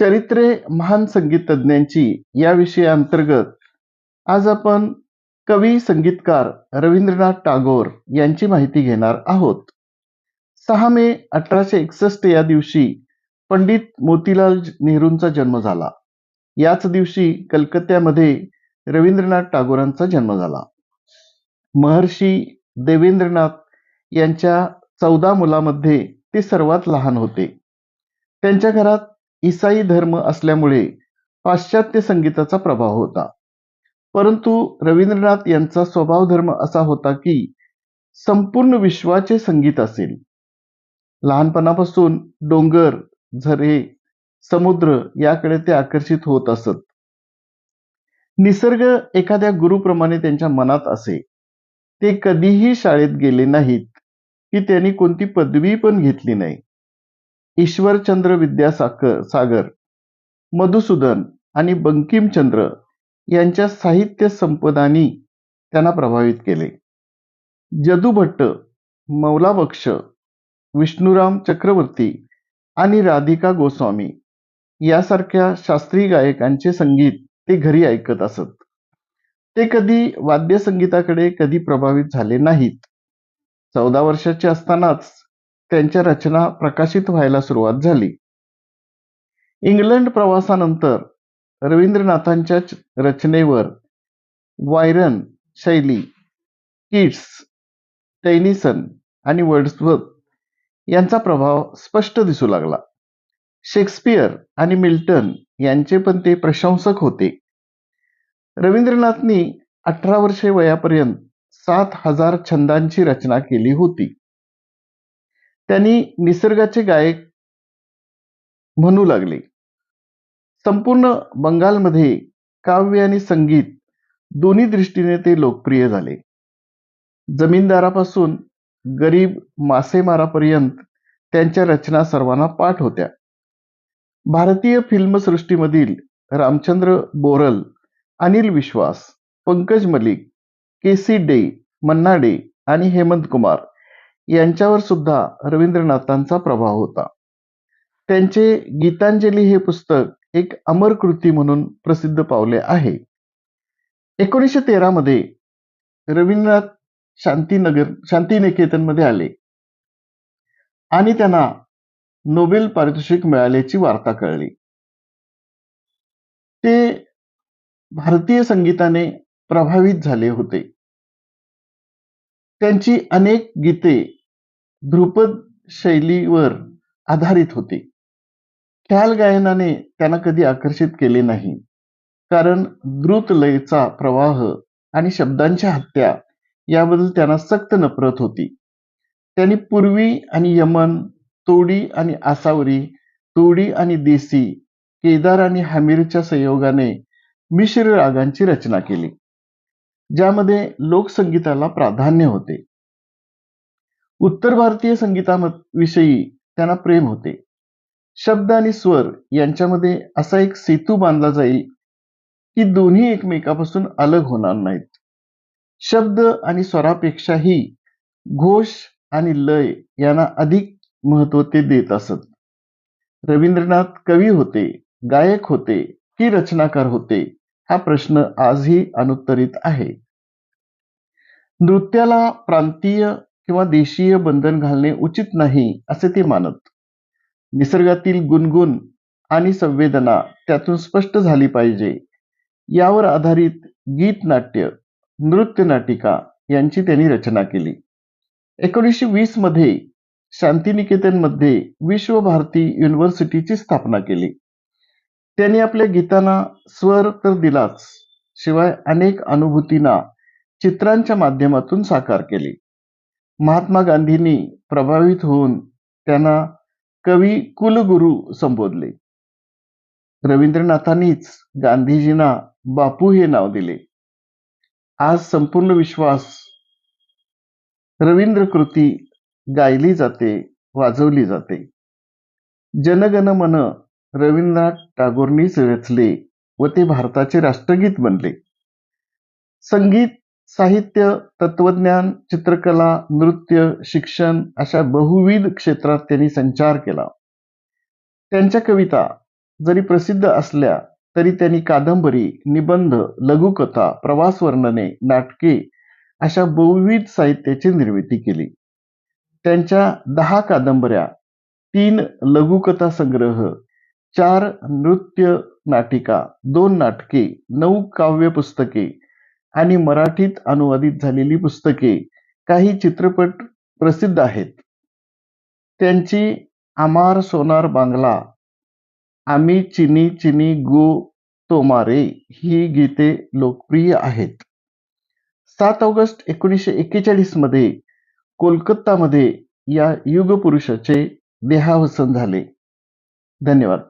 चरित्रे महान संगीतज्ञांची या विषयाअंतर्गत आज आपण कवी संगीतकार रवींद्रनाथ टागोर यांची माहिती घेणार आहोत. सहा मे अठराशे एकसष्ट या दिवशी पंडित मोतीलाल नेहरूंचा जन्म झाला. याच दिवशी कलकत्त्यामध्ये रवींद्रनाथ टागोरांचा जन्म झाला. महर्षी देवेंद्रनाथ यांच्या चौदा मुलामध्ये ते सर्वात लहान होते. त्यांच्या घरात ईसाई धर्म असल्यामुळे पाश्चात्य संगीताचा प्रभाव होता. परंतु रवींद्रनाथ यांचा स्वभाव धर्म असा होता की संपूर्ण विश्वाचे संगीत असेल. लहानपणापासून डोंगर झरे समुद्र याकडे ते आकर्षित होत असत. निसर्ग एखाद्या गुरुप्रमाणे त्यांच्या मनात असे. ते कधीही शाळेत गेले नाहीत की त्यांनी कोणती पदवी पण घेतली नाही. ईश्वरचंद्र विद्यासागर सागर मधुसूदन आणि बंकिमचंद्र यांच्या साहित्य संपदानी त्यांना प्रभावित केले. जदू भट्ट मौला विष्णुराम चक्रवर्ती आणि राधिका गोस्वामी यासारख्या शास्त्रीय गायकांचे संगीत ते घरी ऐकत असत. ते कधी वाद्यसंगीताकडे कधी प्रभावित झाले नाहीत. चौदा वर्षाचे असतानाच त्यांच्या रचना प्रकाशित व्हायला सुरुवात झाली. इंग्लंड प्रवासानंतर रवींद्रनाथांच्या रचनेवर वायरन शैली किट्स टेनिसन आणि वर्ड्सवर्थ यांचा प्रभाव स्पष्ट दिसू लागला. शेक्सपियर आणि मिल्टन यांचे पण ते प्रशंसक होते. रवींद्रनाथनी अठरा वर्षे वयापर्यंत सात हजार छंदांची रचना केली होती. त्यांनी निसर्गाचे गायक म्हणू लागले. संपूर्ण बंगालमध्ये काव्य आणि संगीत दोन्ही दृष्टीने ते लोकप्रिय झाले. जमीनदारापासून गरीब मासेमारापर्यंत त्यांच्या रचना सर्वांना पाठ होत्या. भारतीय फिल्मसृष्टीमधील रामचंद्र बोरल अनिल विश्वास पंकज मलिक के सी डे मन्ना डे आणि हेमंत कुमार यांच्यावर सुद्धा रवींद्रनाथांचा प्रभाव होता. त्यांचे गीतांजली हे पुस्तक एक अमर कृती म्हणून प्रसिद्ध पावले आहे. एकोणीसशे तेरा मध्ये रवींद्रनाथ शांतीनगर शांतिनिकेतनमध्ये आले. आणि त्यांना नोबेल पारितोषिक मिळाल्याची वार्ता कळली. ते भारतीय संगीताने प्रभावित झाले होते. त्यांची अनेक गीते ध्रुपद शैलीवर आधारित होती. ख्याल गायनाने त्यांना कधी आकर्षित केले नाही. कारण द्रुत लयचा प्रवाह आणि शब्दांच्या हत्या याबद्दल त्यांना सक्त नफरत होती. त्यांनी पूर्वी आणि यमन तोडी आणि आसावरी तोडी आणि देसी केदार आणि हमीरच्या संयोगाने मिश्र रागांची रचना केली ज्यामध्ये लोकसंगीताला प्राधान्य होते. उत्तर भारतीय संगीताविषयी त्यांना प्रेम होते. शब्द आणि स्वर यांच्यामध्ये असा एक सेतू बांधला जाईल की दोन्ही एकमेकापासून अलग होणार नाहीत. शब्द आणि स्वरापेक्षाही घोष आणि लय यांना अधिक महत्त्व ते देत असत. रवींद्रनाथ कवी होते गायक होते की रचनाकार होते हा प्रश्न आजही अनुत्तरित आहे. नृत्याला प्रांतीय किंवा देशीय बंधन घालणे उचित नाही असे ते मानत. निसर्गातील गुणगुण आणि संवेदना त्यातून स्पष्ट झाली पाहिजे. यावर आधारित गीत नाट्य नृत्य नाटिका यांची त्यांनी रचना केली. एकोणीसशे वीसमध्ये शांतिनिकेतनमध्ये विश्वभारती युनिव्हर्सिटीची स्थापना केली. त्यांनी आपल्या गीतांना स्वर तर दिलाच शिवाय अनेक अनुभूतींना चित्रांच्या माध्यमातून साकार केले. महात्मा गांधींनी प्रभावित होऊन त्यांना कवी कुलगुरू संबोधले. रवींद्रनाथांनीच गांधीजींना बापू हे नाव दिले. आज संपूर्ण विश्वास रवींद्र कृती गायली जाते वाजवली जाते. जनगण मन रवींद्रनाथ टागोरनीच रचले व ते भारताचे राष्ट्रगीत बनले. संगीत साहित्य तत्वज्ञान चित्रकला नृत्य शिक्षण अशा बहुविध क्षेत्रात त्यांनी संचार केला. त्यांच्या कविता जरी प्रसिद्ध असल्या तरी त्यांनी कादंबरी निबंध लघुकथा प्रवास वर्णने नाटके अशा बहुविध साहित्याची निर्मिती केली. त्यांच्या दहा कादंबऱ्या तीन लघुकथा संग्रह चार नृत्य नाटिका दोन नाटके नऊ काव्य पुस्तके आणि मराठीत अनुवादित झालेली पुस्तके काही चित्रपट प्रसिद्ध आहेत. त्यांची आमार सोनार बांगला आम्ही चिनी चिनी गो तोमारे ही गीते लोकप्रिय आहेत. सात ऑगस्ट एकोणीसशे एक्केचाळीसमध्ये कोलकातामध्ये या युगपुरुषाचे देहावसन झाले. धन्यवाद.